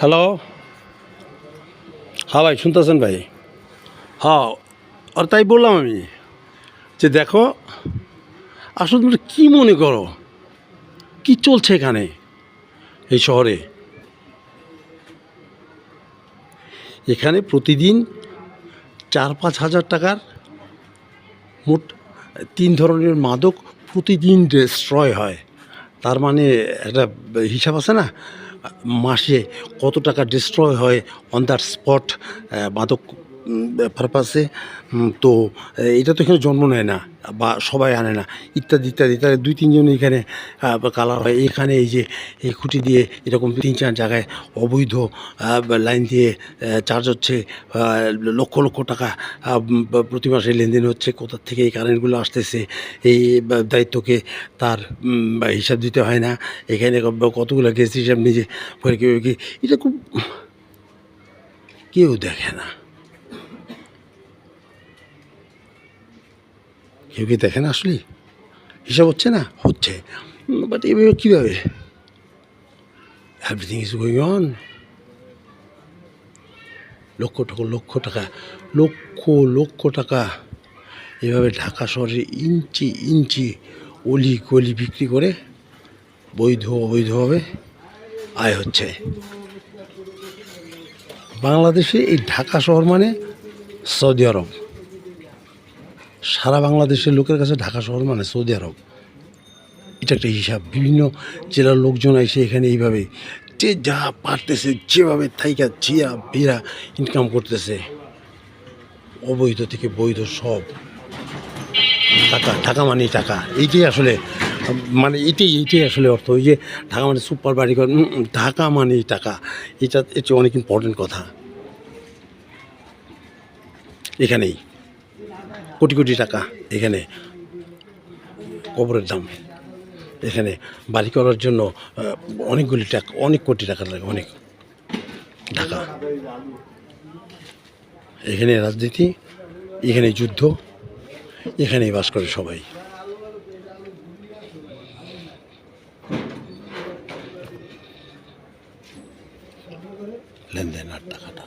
Hello হ্যাঁ ভাই, শুনতেছেন ভাই? হ্যাঁ আর তাই বললাম আমি যে দেখো, আসলে তোমরা কী মনে করো? কি চলছে এখানে, এই শহরে? এখানে প্রতিদিন চার পাঁচ হাজার টাকার মোট তিন ধরনের মাদক প্রতিদিন ডিস্ট্রয় হয়। তার মানে একটা হিসাব আছে না? মাসে কত টাকা ডিস্ট্রয় হয় অন দ্যাট স্পট মাদক পারপাসে তো এটা তো এখানে জন্ম নেয় না, বা সবাই আনে না, ইত্যাদি ইত্যাদি। তাহলে দুই, তিনজন এখানে কালার হয়। এখানে এই যে, এই খুঁটি দিয়ে এরকম তিন, চার জায়গায় অবৈধ লাইন দিয়ে চার্জ হচ্ছে লক্ষ লক্ষ টাকা প্রতি মাসে লেনদেন হচ্ছে, কোথা থেকে এই কারেন্টগুলো আসতেছে, এই দায়িত্বকে তার হিসাব দিতে হয় না। এখানে কতগুলো গ্যাস হিসাব নিজে এটা খুব কেউ দেখে না। কেউ কি দেখেন আসলে হিসাব হচ্ছে না? হচ্ছে। বাট এভাবে কীভাবে? এভরিথিং ইজ গোয়িং অন লক্ষ টাকা লক্ষ টাকা লক্ষ লক্ষ টাকা। এভাবে ঢাকা শহরে ইঞ্চি ইঞ্চি অলি গলি বিক্রি করে বৈধ অবৈধভাবে আয় হচ্ছে। বাংলাদেশে এই ঢাকা শহর মানে সৌদি আরব। সারা বাংলাদেশের লোকের কাছে ঢাকা শহর মানে সৌদি আরব। এটা একটা হিসাব। বিভিন্ন জেলার লোকজন এসে এখানে এইভাবে যে যা পারতেছে, যেভাবে থাইকা, জিয়া বিরা ইনকাম করতেছে, অবৈধ থেকে বৈধ সব। টাকা টাকা মানে টাকা। এইটাই আসলে মানে এটাই এইটাই আসলে অর্থ। ওই যে ঢাকা মানে সুপার বাড়ি ঘর ঢাকা মানে টাকা। এটা এটা অনেক ইম্পর্টেন্ট কথা। এখানেই। কোটি কোটি টাকা এখানে কবরের দাম। এখানে বাড়ি করার জন্য অনেকগুলি টাকা, অনেক কোটি টাকা লাগে, অনেক টাকা। এখানে রাজনীতি, এখানে যুদ্ধ, এখানেই বাস করে সবাই। লেনদেন আর টাকাটা